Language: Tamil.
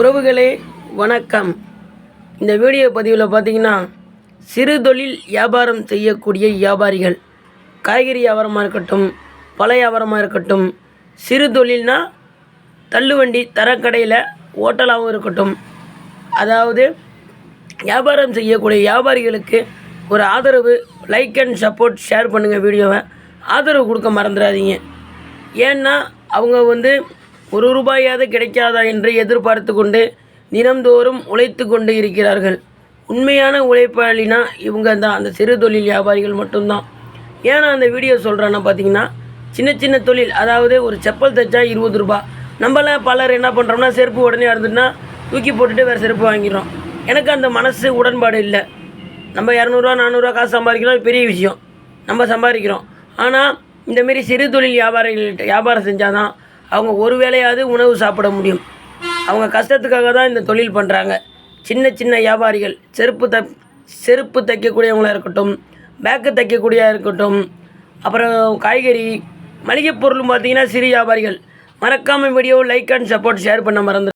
உறவுகளே வணக்கம். இந்த வீடியோ பதிவில் பார்த்தீங்கன்னா சிறு தொழில் வியாபாரம் செய்யக்கூடிய வியாபாரிகள். காய்கறி வியாபாரமாக இருக்கட்டும் பழைய வியாபாரமாக இருக்கட்டும் சிறு தொழில்னால் தள்ளுவண்டி தரக்கடையில் ஓட்டலாகவும் இருக்கட்டும். அதாவது வியாபாரம் செய்யக்கூடிய வியாபாரிகளுக்கு ஒரு ஆதரவு லைக் அண்ட் சப்போர்ட் ஷேர் பண்ணுங்கள் வீடியோவை. ஆதரவு கொடுக்க மறந்துடாதீங்க. ஏன்னா அவங்க வந்து ஒரு ரூபாயாவது கிடைக்காதா என்று எதிர்பார்த்து கொண்டு தினம்தோறும் உழைத்து கொண்டு இருக்கிறார்கள். உண்மையான உழைப்பாளினா இவங்க தான். அந்த சிறு தொழில் வியாபாரிகள் மட்டும்தான். ஏன்னா அந்த வீடியோ சொல்கிறேன்னா பார்த்தீங்கன்னா சின்ன சின்ன தொழில் அதாவது ஒரு செப்பல் தைச்சா இருபது ரூபா. நம்மளாம் பலர் என்ன பண்ணுறோம்னா செருப்பு உடனே இருந்துட்டுனா தூக்கி போட்டுட்டு வேறு செருப்பு வாங்கிடுறோம். எனக்கு அந்த மனசு உடன்பாடு இல்லை. நம்ம இரநூறுவா நானூறுரூவா காசு சம்பாதிக்கிறோம் அது பெரிய விஷயம். நம்ம சம்பாதிக்கிறோம். ஆனால் இந்தமாரி சிறு தொழில் வியாபாரிகள்கிட்ட வியாபாரம் செஞ்சால் தான் அவங்க ஒரு வேளையாவது உணவு சாப்பிட முடியும். அவங்க கஷ்டத்துக்காக தான் இந்த தொழில் பண்ணுறாங்க சின்ன சின்ன வியாபாரிகள் செருப்பு த செருப்பு தைக்கக்கூடியவங்களாக இருக்கட்டும் பேக்கு தைக்கக்கூடியா இருக்கட்டும் அப்புறம் காய்கறி மளிகை பொருளும் பார்த்தீங்கன்னா சிறு வியாபாரிகள். மறக்காமல் video like and support share பண்ண மறந்து